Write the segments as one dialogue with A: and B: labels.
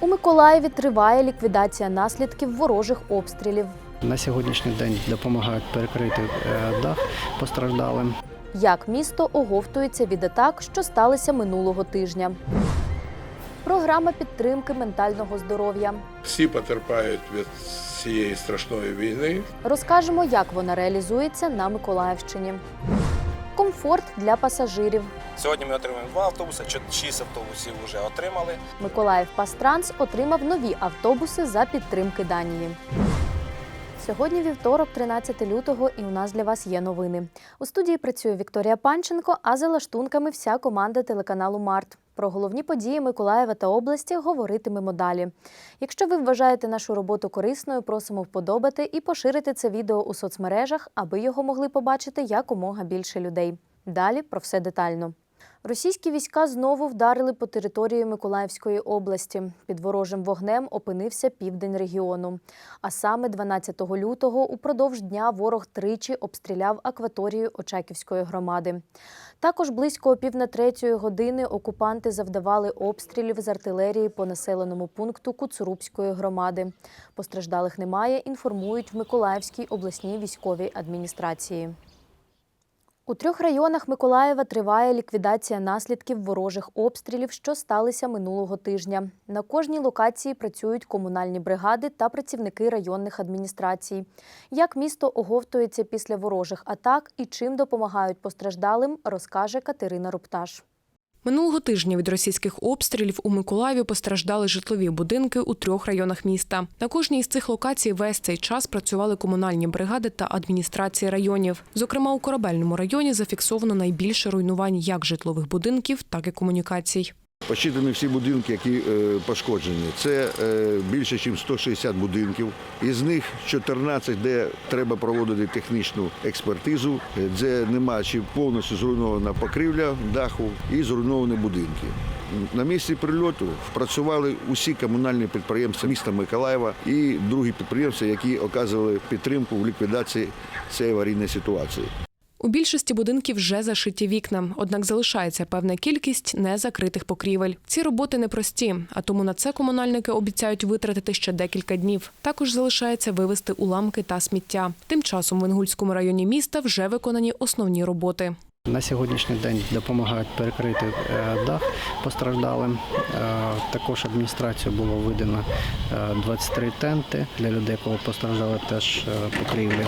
A: У Миколаєві триває ліквідація наслідків ворожих обстрілів.
B: На сьогоднішній день допомагають перекрити е, дах постраждалим.
A: Як місто оговтується від атак, що сталися минулого тижня. Програма підтримки ментального здоров'я.
C: Всі потерпають від цієї страшної війни.
A: Розкажемо, як вона реалізується на Миколаївщині. Комфорт для пасажирів.
D: Сьогодні ми отримаємо два автобуси, шість автобусів вже отримали.
A: Миколаїв Пастранс отримав нові автобуси за підтримки Данії. Сьогодні вівторок, 13 лютого, і у нас для вас є новини. У студії працює Вікторія Панченко, а за лаштунками вся команда телеканалу Март. Про головні події Миколаєва та області говоритимемо далі. Якщо ви вважаєте нашу роботу корисною, просимо вподобати і поширити це відео у соцмережах, аби його могли побачити якомога більше людей. Далі про все детально. Російські війська знову вдарили по території Миколаївської області. Під ворожим вогнем опинився південь регіону. А саме 12 лютого упродовж дня ворог тричі обстріляв акваторію Очаківської громади. Також близько пів на третьої години окупанти завдавали обстрілів з артилерії по населеному пункту Куцурубської громади. Постраждалих немає, інформують в Миколаївській обласній військовій адміністрації. У трьох районах Миколаєва триває ліквідація наслідків ворожих обстрілів, що сталися минулого тижня. На кожній локації працюють комунальні бригади та працівники районних адміністрацій. Як місто оговтується після ворожих атак і чим допомагають постраждалим, розкаже Катерина Рупташ.
E: Минулого тижня від російських обстрілів у Миколаєві постраждали житлові будинки у трьох районах міста. На кожній із цих локацій весь цей час працювали комунальні бригади та адміністрації районів. Зокрема, у корабельному районі зафіксовано найбільше руйнувань як житлових будинків, так і комунікацій.
F: Посчитані всі будинки, які е, пошкоджені. Це е, більше, ніж 160 будинків. Із них 14, де треба проводити технічну експертизу, де нема чи повністю зруйнована покрівля даху і зруйновані будинки. На місці прильоту працювали усі комунальні підприємства міста Миколаєва і другі підприємства, які оказували підтримку в ліквідації цієї аварійної ситуації.
E: У більшості будинків вже зашиті вікна, однак залишається певна кількість незакритих покрівель. Ці роботи непрості, а тому на це комунальники обіцяють витратити ще декілька днів. Також залишається вивезти уламки та сміття. Тим часом в Інгульському районі міста вже виконані основні роботи.
B: На сьогоднішній день допомагають перекрити е, дах постраждалим. Е, Також адміністрацію було видано е, 23 тенти для людей, кого постраждали теж е, покрівлі.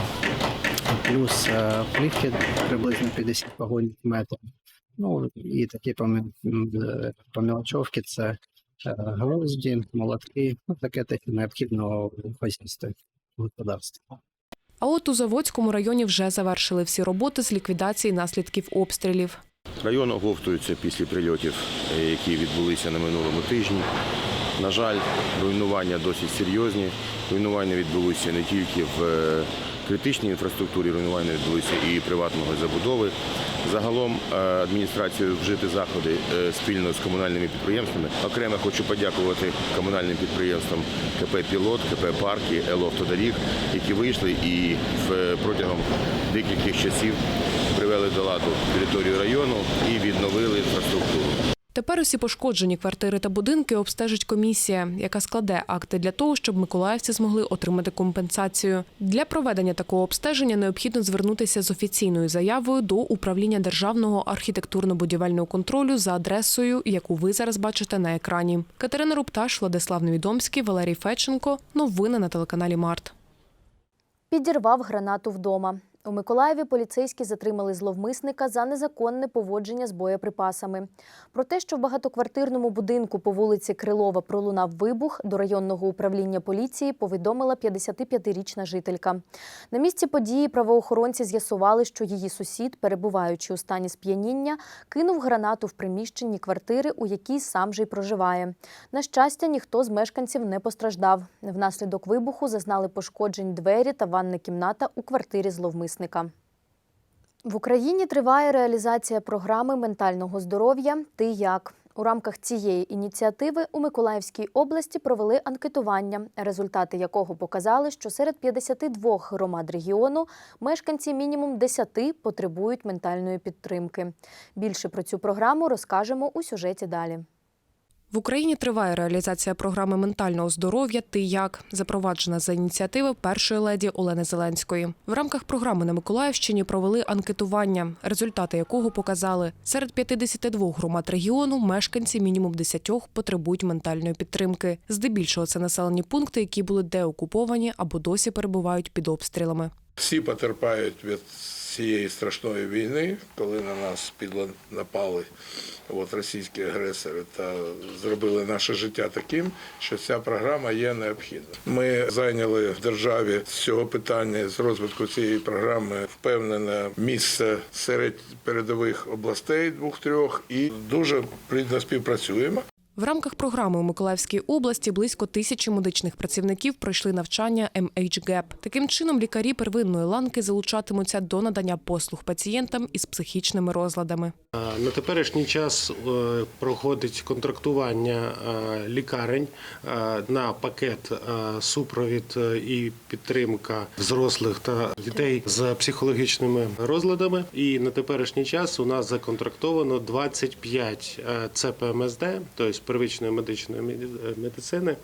B: Плюс е, плівки приблизно 50 вагонів метрів. Ну і такі е, помілочовки це е, гвозді, молотки, ну таке те необхідного в в.
E: А от у Заводському районі вже завершили всі роботи з ліквідації наслідків обстрілів.
G: Район оговтується після прильотів, які відбулися на минулому тижні. На жаль, руйнування досить серйозні. Руйнування відбулися не тільки в критичній інфраструктурі, руйнування відбулися і приватної забудови. Загалом е, адміністрацією вжити заходи е, спільно з комунальними підприємствами. Окремо хочу подякувати комунальним підприємствам КП Пілот, КП Парки, Елавтодоріг, які вийшли і протягом декількох часів привели до ладу територію району і відновили інфраструктуру.
E: Тепер усі пошкоджені квартири та будинки обстежить комісія, яка складе акти для того, щоб миколаївці змогли отримати компенсацію. Для проведення такого обстеження необхідно звернутися з офіційною заявою до управління державного архітектурно-будівельного контролю за адресою, яку ви зараз бачите на екрані. Катерина Рупташ, Владислав Невідомський, Валерій Федченко. Новини на телеканалі Март.
A: Підірвав гранату вдома. У Миколаєві поліцейські затримали зловмисника за незаконне поводження з боєприпасами. Про те, що в багатоквартирному будинку по вулиці Крилова пролунав вибух, до районного управління поліції повідомила 55-річна жителька. На місці події правоохоронці з'ясували, що її сусід, перебуваючи у стані сп'яніння, кинув гранату в приміщенні квартири, у якій сам же й проживає. На щастя, ніхто з мешканців не постраждав. Внаслідок вибуху зазнали пошкоджень двері та ванна кімната у квартирі зловмисника. В Україні триває реалізація програми ментального здоров'я Ти як. У рамках цієї ініціативи у Миколаївській області провели анкетування, результати якого показали, що серед 52 громад регіону мешканці мінімум 10 потребують ментальної підтримки. Більше про цю програму розкажемо у сюжеті далі.
E: В Україні триває реалізація програми ментального здоров'я Ти як запроваджена за ініціативи першої леді Олени Зеленської. В рамках програми на Миколаївщині провели анкетування, результати якого показали серед 52 громад регіону мешканці мінімум 10 потребують ментальної підтримки. Здебільшого це населені пункти, які були деокуповані або досі перебувають під обстрілами.
C: Всі потерпають від цієї страшної війни, коли на нас підло напали от, російські агресори та зробили наше життя таким, що ця програма є необхідна. Ми зайняли в державі з цього питання з розвитку цієї програми впевнене місце серед передових областей двох-трьох і дуже плідно співпрацюємо.
E: В рамках програми у Миколаївській області близько тисячі медичних працівників пройшли навчання MHGAP. Таким чином, лікарі первинної ланки залучатимуться до надання послуг пацієнтам із психічними розладами.
H: На теперішній час е, проходить контрактування е, лікарень е, на пакет супровід і підтримка взрослих та дітей з психологічними розладами. І на теперішній час у нас законтрактовано 25 е, ЦПМСД, тобто первичної медичної меді- медицини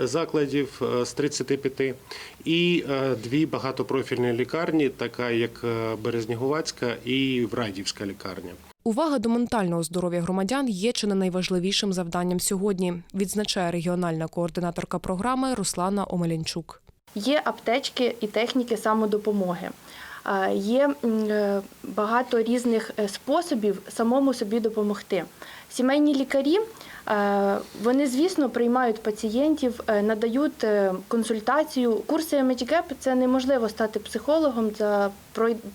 H: е, закладів е, з 35 і е, дві багатопрофільні лікарні, така як е, Березнігувацька і Врадівська лікарня.
E: Увага до ментального здоров'я громадян є чи не найважливішим завданням сьогодні, відзначає регіональна координаторка програми Руслана Омелянчук.
I: Є аптечки і техніки самодопомоги. Е, Є е, багато різних е, способів самому собі допомогти. Сімейні лікарі е, вони, звісно, приймають пацієнтів, е, надають е, консультацію. Курси MHGAP – це неможливо стати психологом, за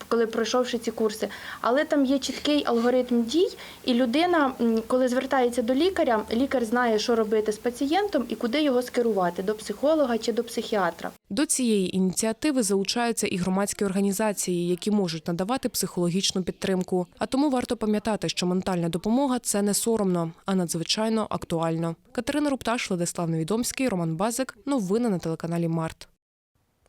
I: коли пройшовши ці курси. Але там є чіткий алгоритм дій, і людина, коли звертається до лікаря, лікар знає, що робити з пацієнтом і куди його скерувати до психолога чи до психіатра.
E: До цієї ініціативи залучаються і громадські організації, які можуть надавати психологічну підтримку. А тому варто пам'ятати, що ментальна допомога це не соромно, а надзвичайно актуально. Катерина Рупташ, Владислав Невідомський, Роман Базик. Новини на телеканалі Март.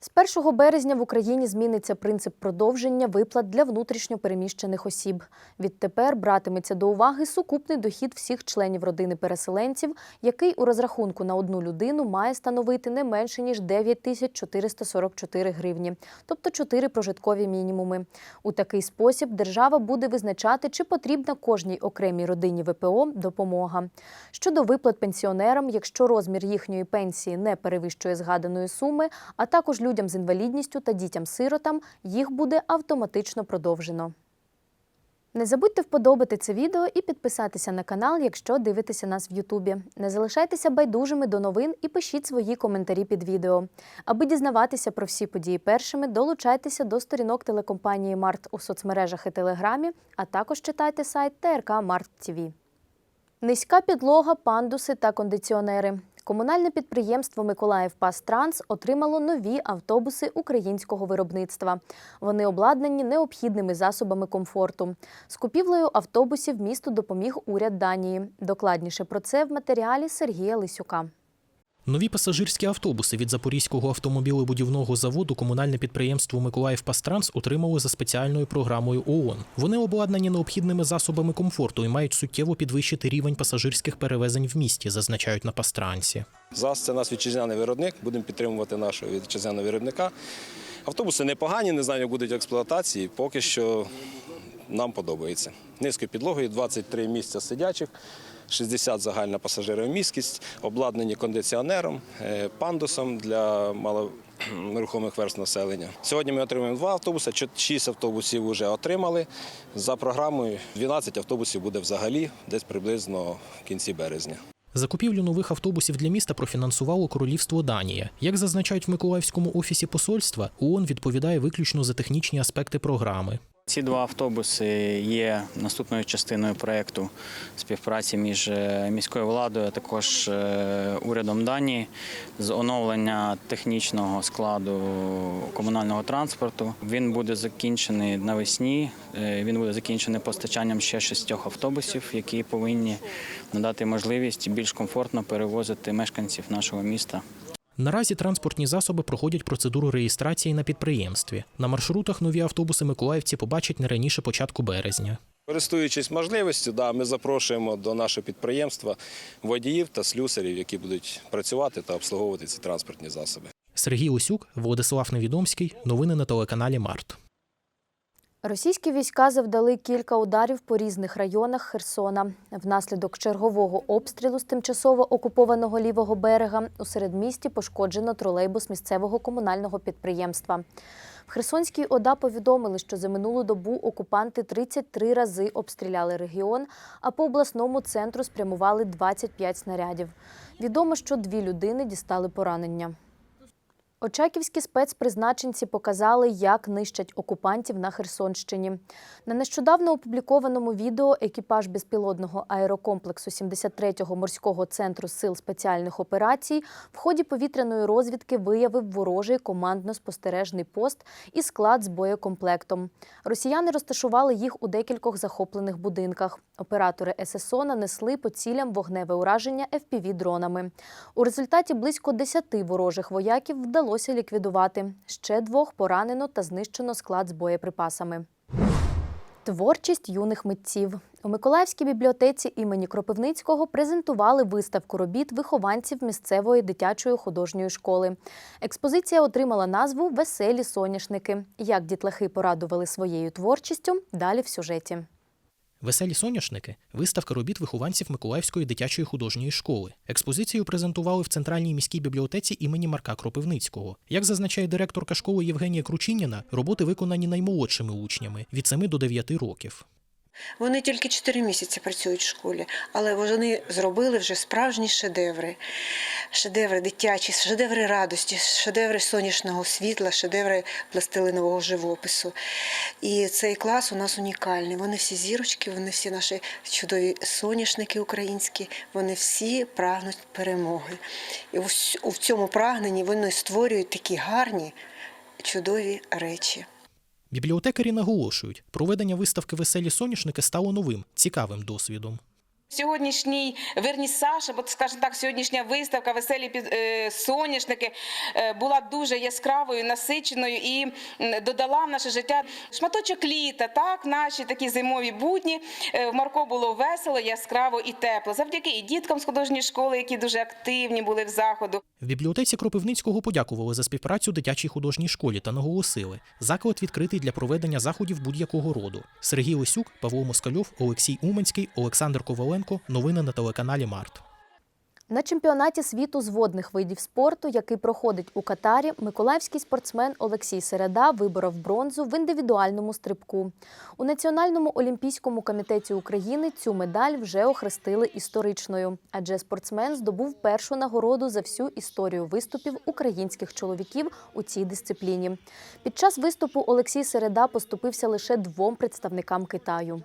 A: З 1 березня в Україні зміниться принцип продовження виплат для внутрішньо переміщених осіб. Відтепер братиметься до уваги сукупний дохід всіх членів родини переселенців, який у розрахунку на одну людину має становити не менше ніж 9 тисяч 444 гривні, тобто 4 прожиткові мінімуми. У такий спосіб держава буде визначати, чи потрібна кожній окремій родині ВПО допомога. Щодо виплат пенсіонерам, якщо розмір їхньої пенсії не перевищує згаданої суми, а також людям з інвалідністю та дітям-сиротам, їх буде автоматично продовжено. Не забудьте вподобати це відео і підписатися на канал, якщо дивитеся нас в Ютубі. Не залишайтеся байдужими до новин і пишіть свої коментарі під відео. Аби дізнаватися про всі події першими, долучайтеся до сторінок телекомпанії Март у соцмережах і Телеграмі, а також читайте сайт ТРК Март ТВ. Низька підлога, пандуси та кондиціонери. Комунальне підприємство Миколаїв Пастранс отримало нові автобуси українського виробництва. Вони обладнані необхідними засобами комфорту. З купівлею автобусів місту допоміг уряд Данії. Докладніше про це в матеріалі Сергія Лисюка.
J: Нові пасажирські автобуси від Запорізького автомобілебудівного заводу комунальне підприємство Миколаїв Пастранс отримало за спеціальною програмою ООН. Вони обладнані необхідними засобами комфорту і мають суттєво підвищити рівень пасажирських перевезень в місті, зазначають на Пастрансі.
D: ЗАЗ це наш вітчизняний виробник. Будемо підтримувати нашого вітчизняного виробника. Автобуси непогані, не знаю, як будуть експлуатації. Поки що нам подобається. Низькою підлогою, 23 місця сидячих, 60 загальна пасажиромісткість, обладнані кондиціонером, е, пандусом для малорухомих верст населення. Сьогодні ми отримуємо два автобуси, 6 автобусів вже отримали. За програмою 12 автобусів буде взагалі десь приблизно в кінці березня.
J: Закупівлю нових автобусів для міста профінансувало королівство Данія. Як зазначають в Миколаївському офісі посольства, ООН відповідає виключно за технічні аспекти програми.
K: Ці два автобуси є наступною частиною проєкту співпраці між е, міською владою, а також е, урядом Данії з оновлення технічного складу комунального транспорту. Він буде закінчений навесні. Е, Він буде закінчений постачанням ще шістьох автобусів, які повинні надати можливість більш комфортно перевозити мешканців нашого міста.
J: Наразі транспортні засоби проходять процедуру реєстрації на підприємстві. На маршрутах нові автобуси миколаївці побачать не раніше початку березня.
D: Користуючись можливістю, да, ми запрошуємо до нашого підприємства водіїв та слюсарів, які будуть працювати та обслуговувати ці транспортні засоби.
J: Сергій Усюк, Владислав Невідомський. Новини на телеканалі Март.
A: Російські війська завдали кілька ударів по різних районах Херсона. Внаслідок чергового обстрілу з тимчасово окупованого лівого берега у середмісті пошкоджено тролейбус місцевого комунального підприємства. В Херсонській ОДА повідомили, що за минулу добу окупанти 33 рази обстріляли регіон, а по обласному центру спрямували 25 снарядів. Відомо, що дві людини дістали поранення. Очаківські спецпризначенці показали, як нищать окупантів на Херсонщині. На нещодавно опублікованому відео екіпаж безпілотного аерокомплексу 73-го морського центру сил спеціальних операцій в ході повітряної розвідки виявив ворожий командно-спостережний пост і склад з боєкомплектом. Росіяни розташували їх у декількох захоплених будинках. Оператори ССО нанесли по цілям вогневе ураження FPV-дронами. У результаті близько 10 ворожих вояків вдалося ліквідувати. Ще двох поранено та знищено склад з боєприпасами. Творчість юних митців у Миколаївській бібліотеці імені Кропивницького презентували виставку робіт вихованців місцевої дитячої художньої школи. Експозиція отримала назву Веселі соняшники. Як дітлахи порадували своєю творчістю, далі в сюжеті.
J: Веселі соняшники виставка робіт вихованців Миколаївської дитячої художньої школи. Експозицію презентували в центральній міській бібліотеці імені Марка Кропивницького. Як зазначає директорка школи Євгенія Кручиніна, роботи виконані наймолодшими учнями від 7 до 9 років.
L: Вони тільки 4 місяці працюють в школі, але вони зробили вже справжні шедеври. Шедеври дитячі, шедеври радості, шедеври сонячного світла, шедеври пластилинового живопису. І цей клас у нас унікальний. Вони всі зірочки, вони всі наші чудові соняшники українські, вони всі прагнуть перемоги. І у цьому прагненні вони створюють такі гарні, чудові речі.
J: Бібліотекарі наголошують, проведення виставки Веселі соняшники стало новим, цікавим досвідом.
M: Сьогоднішній вернісаж, або скажімо так, сьогоднішня виставка Веселі під- е, соняшники е, була дуже яскравою, насиченою і додала в наше життя шматочок літа. Так, наші такі зимові будні Е, в Марко було весело, яскраво і тепло. Завдяки і діткам з художньої школи, які дуже активні були в заходу.
J: В бібліотеці Кропивницького подякували за співпрацю дитячій художній школі та наголосили, заклад відкритий для проведення заходів будь-якого роду. Сергій Лисюк, Павло Москальов, Олексій Уманський, Олександр Коваленко. Новини на телеканалі Март.
A: На чемпіонаті світу з водних видів спорту, який проходить у Катарі, миколаївський спортсмен Олексій Середа виборов бронзу в індивідуальному стрибку. У Національному олімпійському комітеті України цю медаль вже охрестили історичною, адже спортсмен здобув першу нагороду за всю історію виступів українських чоловіків у цій дисципліні. Під час виступу Олексій Середа поступився лише двом представникам Китаю.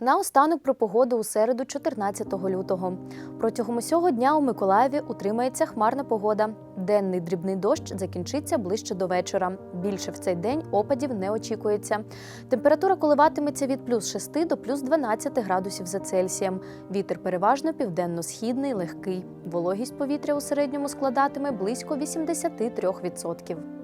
A: Наостанок про погоду у середу, 14 лютого. Протягом усього дня у Миколаєві утримається хмарна погода. Денний дрібний дощ закінчиться ближче до вечора. Більше в цей день опадів не очікується. Температура коливатиметься від плюс 6 до плюс 12 градусів за Цельсієм. Вітер переважно південно-східний, легкий. Вологість повітря у середньому складатиме близько 83%.